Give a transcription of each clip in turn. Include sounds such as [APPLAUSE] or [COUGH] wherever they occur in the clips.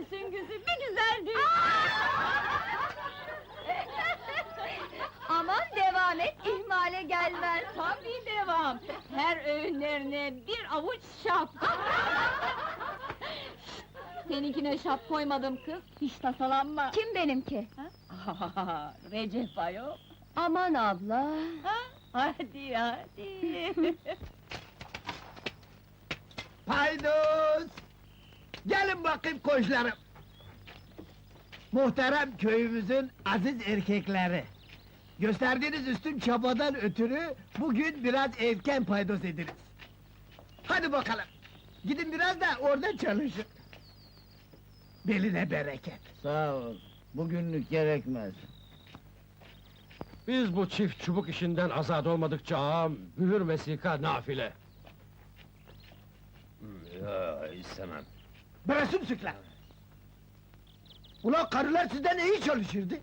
Kızların süngüsü bir güzeldi. Aman devam et, ihmale gelmez. Tabii devam. Her öğünlerine bir avuç şap. Şşt! Seninkine şap koymadım kız. Hiç tasalanma. Kim benimki? [LAUGHS] Recep ayol. Aman abla. Ha? Hadi hadi. [LAUGHS] Paydos! Gelin bakayım koçlarım. Muhterem köyümüzün aziz erkekleri. Gösterdiğiniz üstün çabadan ötürü bugün biraz erken paydos ediniz. Hadi bakalım. Gidin biraz da orada çalışın. Beline bereket. Sağ ol. Bugünlük gerekmez. Biz bu çift çubuk işinden azat olmadıkça ağam, mühür vesika nafile. Ya istemem. Bırakın sükler. Ulan karılar sizden iyi çalışırdı.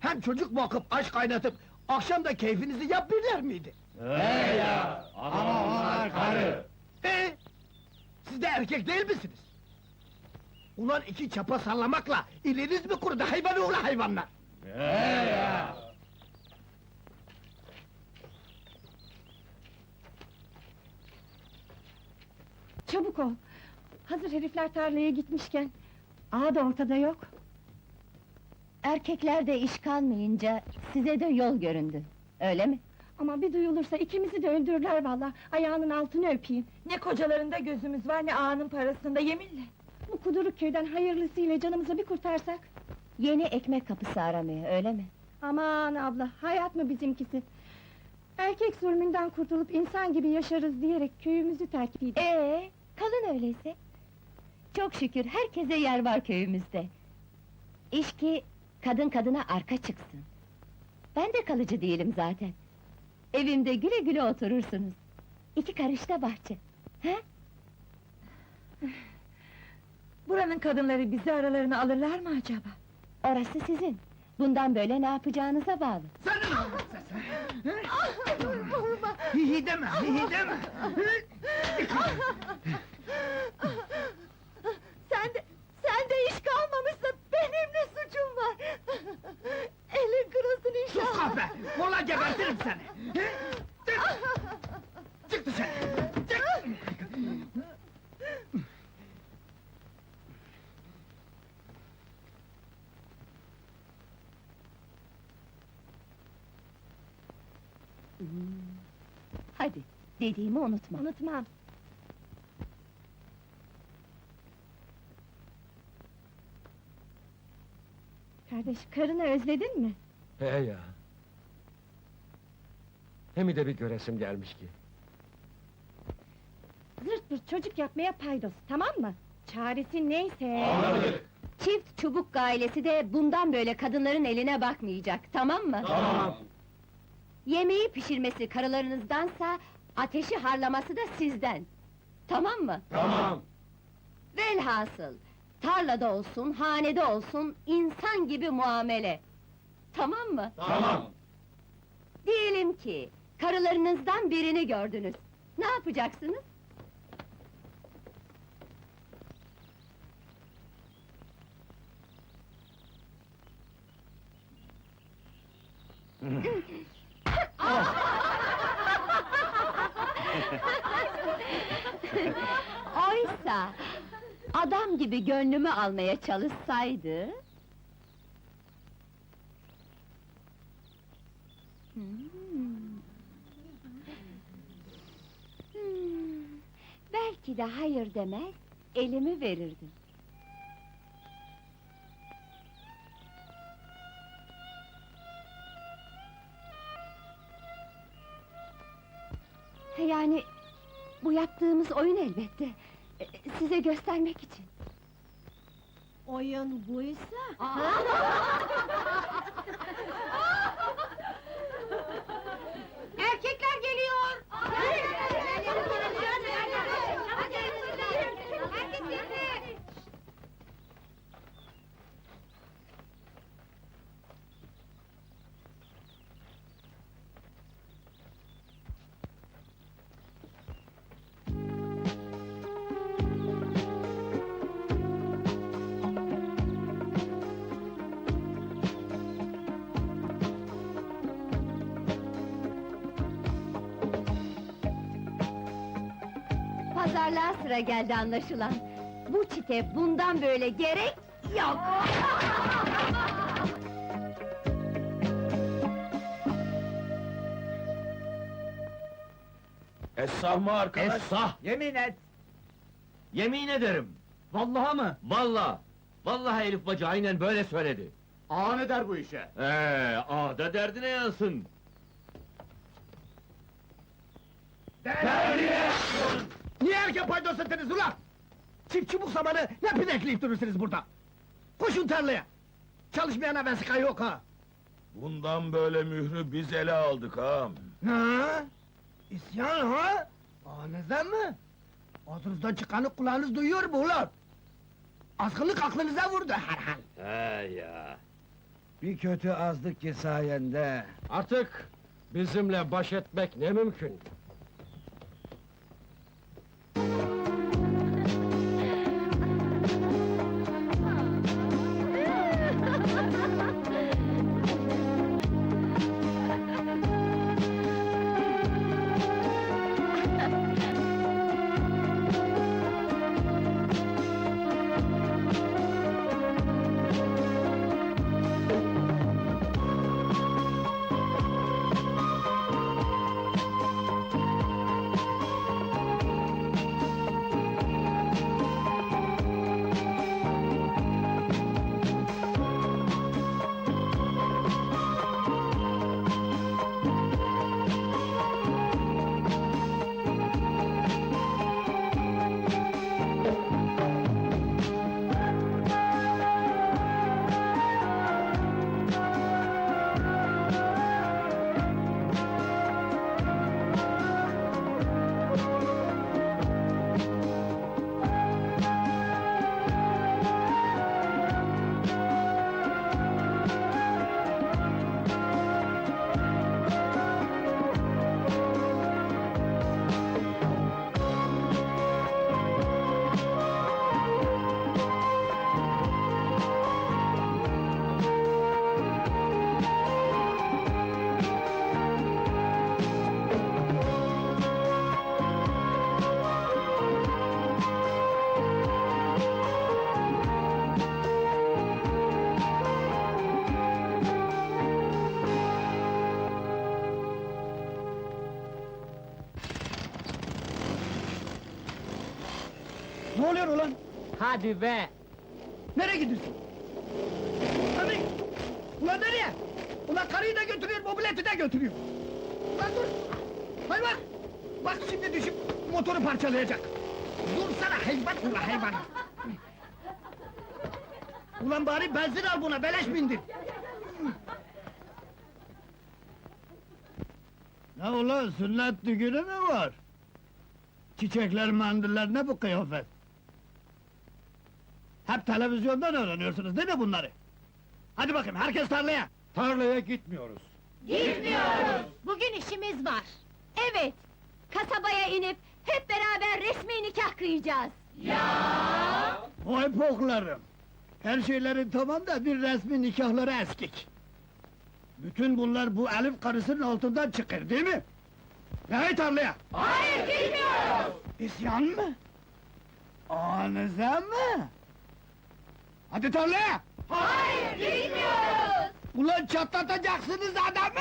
Hem çocuk bakıp aşk kaynatıp akşam da keyfinizi yapmıyorlar mıydı? He ya! Ama onlar karı! Ee, siz de erkek değil misiniz? Ulan iki çapa sallamakla iliniz mi kurudu hayvan oğlu hayvanlar? He ya! Çabuk ol. Hazır herifler tarlaya gitmişken. Ağa da ortada yok. Erkeklerde iş kalmayınca size de yol göründü. Öyle mi? Ama bir duyulursa ikimizi de öldürürler valla. Ayağının altını öpeyim. ne kocalarında gözümüz var ne ağanın parasında yeminle. Bu kuduruk köyden hayırlısıyla canımızı bir kurtarsak. Yeni ekmek kapısı aramıyor, öyle mi? Aman abla, hayat mı bizimkisi? Erkek zulmünden kurtulup insan gibi yaşarız diyerek köyümüzü terk ettik. Ee, kalın öyleyse. Çok şükür herkese yer var köyümüzde. İş ki kadın kadına arka çıksın. Ben de kalıcı değilim zaten. Evimde güle güle oturursunuz. İki karışta bahçe. He? Buranın kadınları bizi aralarına alırlar mı acaba? Orası sizin. Bundan böyle ne yapacağınıza bağlı. Sen ne sen? Hihi deme, hihi deme! Hadi, dediğimi unutma. Unutmam. Kardeş, karını özledin mi? He ya! Hem de bir göresim gelmiş ki. Zırt pırt çocuk yapmaya paydos, tamam mı? Çaresi neyse... Anladık! Çift çubuk ailesi de bundan böyle kadınların eline bakmayacak, tamam mı? Tamam! Yemeği pişirmesi karılarınızdansa, ateşi harlaması da sizden. Tamam mı? Tamam! Velhasıl, tarlada olsun, hanede olsun, insan gibi muamele. Tamam mı? Tamam! Diyelim ki, karılarınızdan birini gördünüz. Ne yapacaksınız? [LAUGHS] Oysa, adam gibi gönlümü almaya çalışsaydı... Hmm. Hmm, Belki de hayır demez, elimi verirdim. Yani bu yaptığımız oyun elbette. E, Size göstermek için. Oyun buysa... [LAUGHS] Pazarlığa sıra geldi anlaşılan. Bu çite bundan böyle gerek yok. Esah mı arkadaş? Esah! Yemin et! Yemin ederim. Vallahi mı? Vallahi. Vallahi Elif bacı aynen böyle söyledi. Ağa ne der bu işe? Ee, aa da derdine yansın. Niye paydos ettiniz ulan? Çift çubuk zamanı ne pinekleyip durursunuz burada? Koşun tarlaya! Çalışmayana vesika yok ha! Bundan böyle mührü biz ele aldık ağam. Ha? İsyan ha? Ağınızdan mı? Ağzınızdan çıkanı kulağınız duyuyor mu ulan? Azgınlık aklınıza vurdu herhal. He ya. Bir kötü azdık ki sayende. Artık bizimle baş etmek ne mümkün? Ne oluyor ulan? Hadi be! Nereye gidiyorsun? Hadi! Ulan nereye? Ulan karıyı da götürüyor, mobileti de götürüyor. Ulan dur! Hay bak! Bak şimdi düşüp motoru parçalayacak. Dursana hayvan ulan hayvan! Ulan bari benzin al buna, beleş bindir! Ne ulan, sünnet düğünü mü var? Çiçekler, mendiller, ne bu kıyafet? Hep televizyondan öğreniyorsunuz değil mi bunları? Hadi bakayım, herkes tarlaya! Tarlaya gitmiyoruz. Bugün işimiz var. Evet, kasabaya inip hep beraber resmi nikah kıyacağız. Vay poklarım! Her şeylerin tamam da bir resmi nikahları eskik. Bütün bunlar bu Elif karısının altından çıkır değil mi? Ne tarlaya? Hayır, bilmiyoruz! İsyan mı? Anıza mı? Hadi tarlaya! Hayır, bilmiyoruz! Ulan çatlatacaksınız adamı!